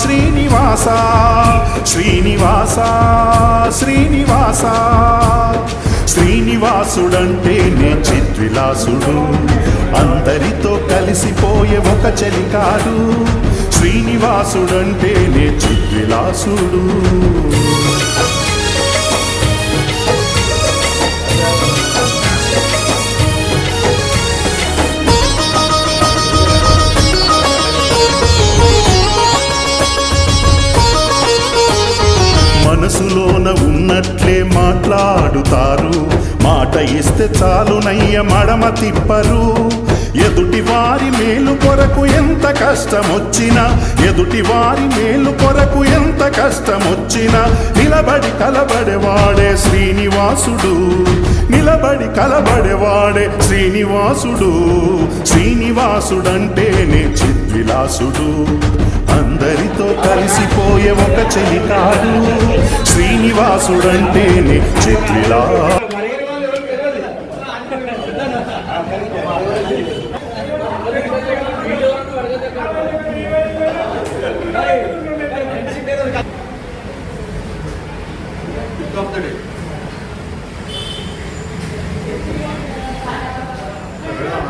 శ్రీనివాస శ్రీనివాస శ్రీనివాస శ్రీనివాసుడంటే నే చిద్విలాసుడు అందరితో కలిసిపోయే ఒక చలికాడు శ్రీనివాసుడంటే నే చిద్విలాసుడు. మనసులోన ఉన్నట్లే మాట్లాడుతారు. మాట ఇస్తే చాలునయ్య మడమ తిప్పరు. ఎదుటి వారి మేలు కొరకు ఎంత కష్టమొచ్చినా ఎదుటి వారి మేలు కొరకు ఎంత కష్టమొచ్చినా నిలబడి కలబడేవాడే శ్రీనివాసుడు. నిలబడి కలబడేవాడే శ్రీనివాసుడు. శ్రీనివాసుడంటేనే చిద్విలాసుడు. అందరితో కలిసిపోయే ఒక చెలికాడు శ్రీనివాసుడంటేనే చిద్విలా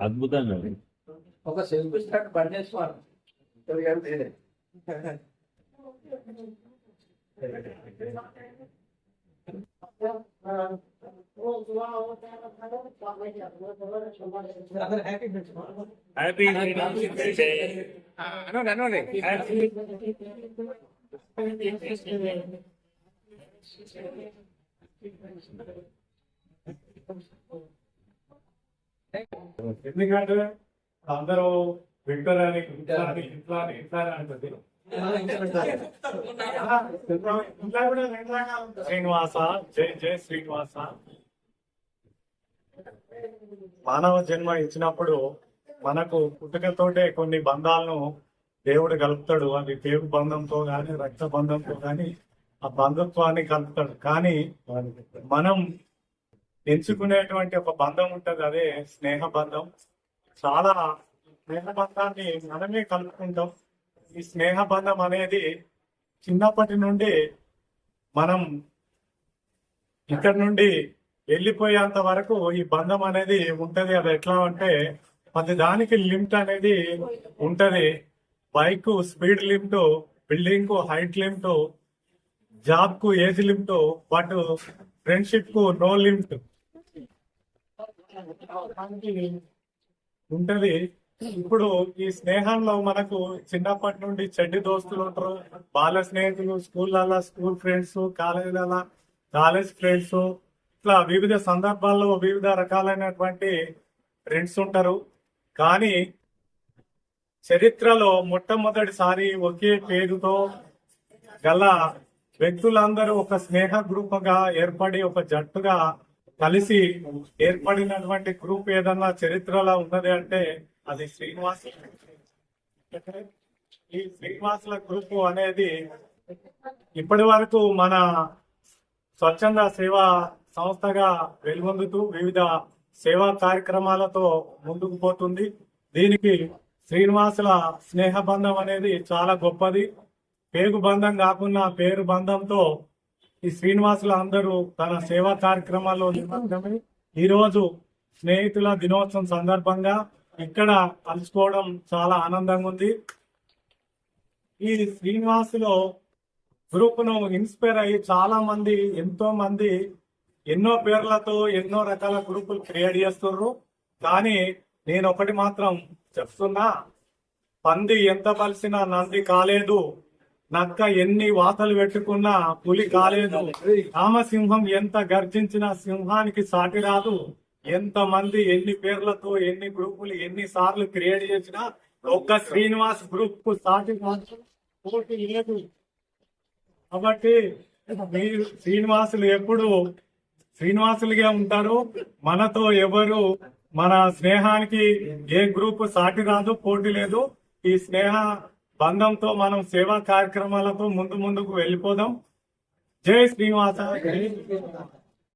అద్భుతంగా ఒక సెల్ఫీ స్టార్ట్ బండేసుకోవాలి హ్యాపీ ఎందుకంటే అందరూ విక్టర్ అని ఇట్లా అని ఇట్లా అని ఇట్లా అని అంటుంది. శ్రీనివాస జై జై శ్రీనివాస. మానవ జన్మ ఇచ్చినప్పుడు మనకు పుట్టుకతోటే కొన్ని బంధాలను దేవుడు కలుపుతాడు. అది పేరు బంధంతో కానీ రక్త బంధంతో కానీ ఆ బంధుత్వాన్ని కలుపుతాడు. కానీ మనం ఎంచుకునేటువంటి ఒక బంధం ఉంటుంది అదే స్నేహ బంధం చాలా స్నేహ బంధాన్ని మనమే కలుపుకుంటాం. ఈ స్నేహ బంధం అనేది చిన్నప్పటి నుండి మనం ఇక్కడ నుండి వెళ్ళిపోయేంత వరకు ఈ బంధం అనేది ఉంటది. అది ఎట్లా అంటే ప్రతి దానికి లిమిట్ అనేది ఉంటది. బైక్ స్పీడ్ లిమిట్ బిల్డింగ్కు హైట్ లిమిట్ జాబ్కు ఏజ్ లిమిట్ బట్ ఫ్రెండ్షిప్కు నో లిమిట్. ఉంటది. ఇప్పుడు ఈ స్నేహంలో మనకు చిన్నప్పటి నుండి చెడ్డి దోస్తులు ఉంటారు. బాల స్నేహితులు స్కూళ్ళల్లో స్కూల్ ఫ్రెండ్స్ కాలేజీలలో కాలేజ్ ఫ్రెండ్స్. ఇట్లా వివిధ సందర్భాల్లో వివిధ రకాలైనటువంటి ఫ్రెండ్స్ ఉంటారు. కానీ చరిత్రలో మొట్టమొదటిసారి ఒకే పేరుతో గల వ్యక్తులందరూ ఒక స్నేహ గ్రూపుగా ఏర్పడి ఒక జట్టుగా కలిసి ఏర్పడినటువంటి గ్రూప్ ఏదన్నా చరిత్రలో ఉన్నది అంటే అది శ్రీనివాస్. ఈ శ్రీనివాసుల గ్రూప్ అనేది ఇప్పటి వరకు మన స్వచ్ఛంద సేవా సంస్థగా వెలుగొందుతూ వివిధ సేవా కార్యక్రమాలతో ముందుకు పోతుంది. దీనికి శ్రీనివాసుల స్నేహ బంధం అనేది చాలా గొప్పది. పేగు బంధం కాకుండా పేరు బంధంతో ఈ శ్రీనివాసులు అందరూ తన సేవా కార్యక్రమాల్లో నిమగ్నమై స్నేహితుల దినోత్సవం సందర్భంగా ఇక్కడ కలుసుకోవడం చాలా ఆనందంగా ఉంది. ఈ శ్రీనివాసులో గ్రూప్ను ఇన్స్పైర్ అయ్యి చాలా మంది ఎంతో మంది ఎన్నో పేర్లతో ఎన్నో రకాల గ్రూపులు క్రియేట్ చేస్తున్నారు కానీ నేను ఒకటి మాత్రం చెప్తున్నా పంది ఎంత కలిసినా నంది కాలేదు. నక్క ఎన్ని వాతలు పెట్టుకున్నా పులి కాలేదు. రామసింహం ఎంత గర్జించినా సింహానికి సాటి రాదు. ఎంత మంది ఎన్ని పేర్లతో ఎన్ని గ్రూపులు ఎన్ని సార్లు క్రియేట్ చేసినా ఒక్క శ్రీనివాస్ గ్రూప్కు సాటి పోటీ లేదు. కాబట్టి మీరు శ్రీనివాసులు ఎప్పుడు శ్రీనివాసులుగా ఉంటారు మనతో ఎవరు మన స్నేహానికి ఏ గ్రూప్ సాటి రాదు పోటీ లేదు. ఈ స్నేహ బంధంతో మనం సేవా కార్యక్రమాలతో ముందు ముందుకు వెళ్ళిపోదాం. జై శ్రీనివాస.